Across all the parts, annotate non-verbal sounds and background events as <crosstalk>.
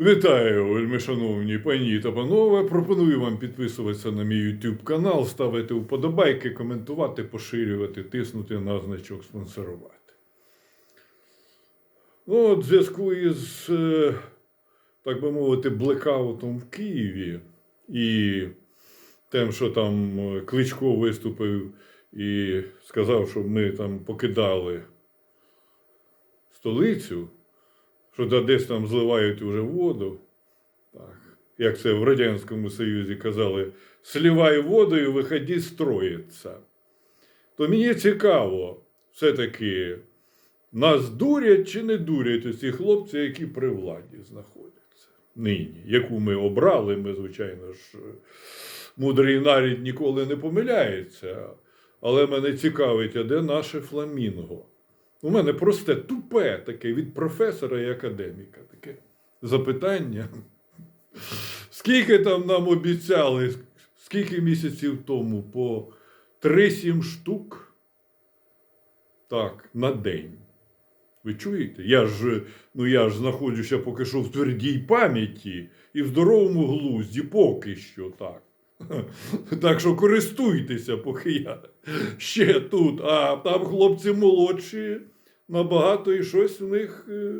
Вітаю, вельми шановні пані та панове. Пропоную вам підписуватися на мій YouTube канал, ставити вподобайки, коментувати, поширювати, тиснути на значок спонсорувати. Ну, от, в зв'язку із, е, так би мовити, блекаутом в Києві і тим, що там е, Кличко виступив і сказав, щоб ми там покидали столицю що да десь там зливають уже воду. Так. Як це в Радянському Союзі казали, сливай воду і виходи строїться. То мені цікаво, все-таки, нас дурять чи не дурять оці хлопці, які при владі знаходяться нині, яку ми обрали, ми, звичайно ж, мудрий нарід ніколи не помиляється. Але мене цікавить, а де наше фламінго? У мене просте тупе таке від професора і академіка таке запитання. Скільки там нам обіцяли, скільки місяців тому по 3-7 штук? Так, на день. Ви чуєте? Я ж, ну я ж знаходжуся поки що в твердій пам'яті і в здоровому глузді, поки що так. <laughs> Так що користуйтеся, поки я ще тут. А там хлопці молодші, набагато і щось у них е,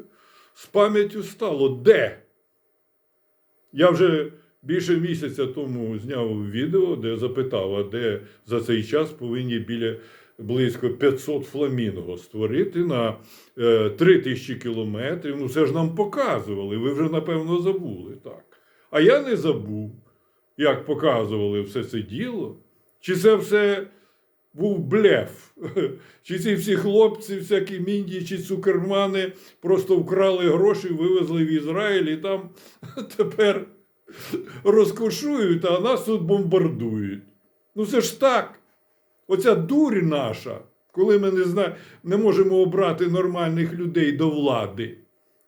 з пам'яттю стало. Де? Я вже більше місяця тому зняв відео, де запитав, а де за цей час повинні біля близько 500 фламінго створити на е, 3000 кілометрів. Ну, це ж нам показували. Ви вже, напевно, забули так. А я не забув як показували все це діло? Чи це все був блеф? Чи ці всі хлопці, всякі мінді чи цукермани просто вкрали гроші, вивезли в Ізраїль і там тепер розкошують, а нас тут бомбардують. Ну це ж так. Оця дурь наша, коли ми не, зна... не можемо обрати нормальних людей до влади,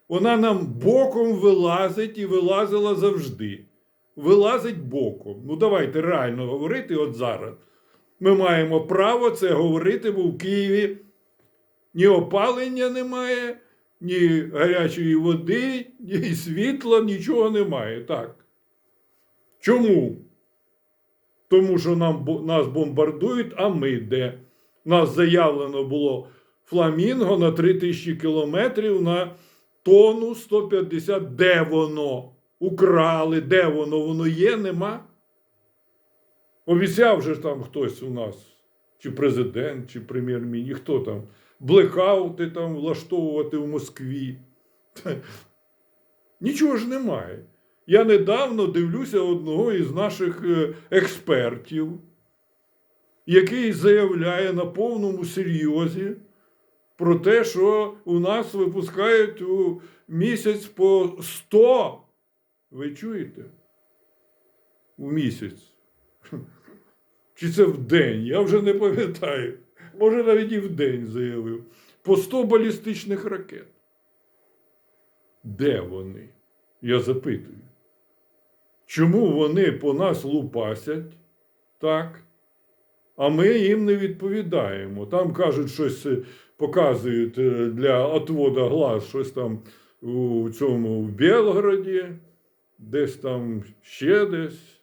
вона нам боком вилазить і вилазила завжди вилазить боком. Ну, давайте реально говорити от зараз. Ми маємо право це говорити, бо в Києві ні опалення немає, ні гарячої води, ні світла, нічого немає. Так. Чому? Тому що нам, нас бомбардують, а ми де? Нас заявлено було фламінго на 3000 кілометрів на тонну 150. Де воно? Украли, де воно? Воно є, нема. Обіцяв же там хтось у нас, чи президент, чи прем'єр-міністр, хто там, блекаути там влаштовувати в Москві. <laughs> Нічого ж немає. Я недавно дивлюся одного із наших е, експертів, який заявляє на повному серйозі про те, що у нас випускають у місяць по 100 ви чуєте? У місяць. Чи це в день? Я вже не пам'ятаю. Може, навіть і в день заявив. По 100 балістичних ракет. Де вони? Я запитую. Чому вони по нас лупасять? Так? А ми їм не відповідаємо. Там кажуть, щось е, показують е, для отвода глаз, щось там у цьому в Білгороді десь там ще десь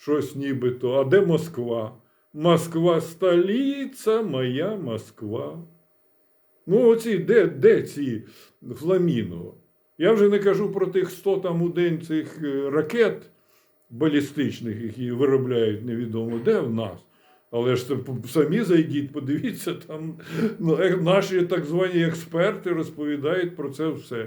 щось нібито. А де Москва? Москва столиця, моя Москва. Ну, оці, де, де ці фламінго? Я вже не кажу про тих 100 там у день цих е, ракет балістичних, які виробляють невідомо де в нас. Але ж самі зайдіть, подивіться, там ну, наші так звані експерти розповідають про це все.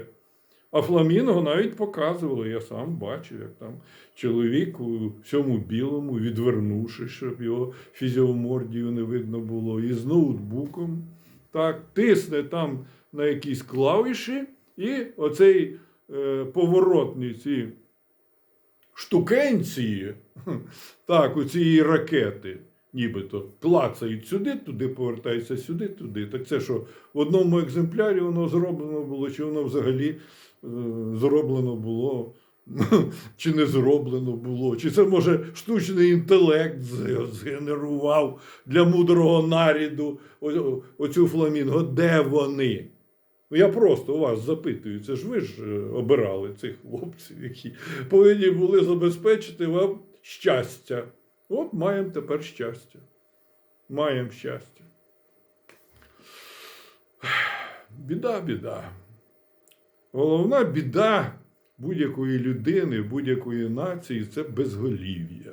А фламінго навіть показували, я сам бачив, як там чоловік у всьому білому, відвернувши, щоб його фізіомордію не видно було, і з ноутбуком. Так, тисне там на якісь клавіші, і оцей е, поворотні ці штукенції, <laughs> так, у цієї ракети, нібито клацають сюди, туди повертаються сюди, туди. Так це що в одному екземплярі воно зроблено було, чи воно взагалі е, зроблено було, <laughs> чи не зроблено було, чи це може штучний інтелект згенерував для мудрого наряду оцю фламінго. Де вони? Ну, я просто у вас запитую, це ж ви ж е, обирали цих хлопців, які повинні були забезпечити вам щастя. От маємо тепер щастя. Маємо щастя. Біда, біда. Головна біда будь-якої людини, будь-якої нації це безголів'я.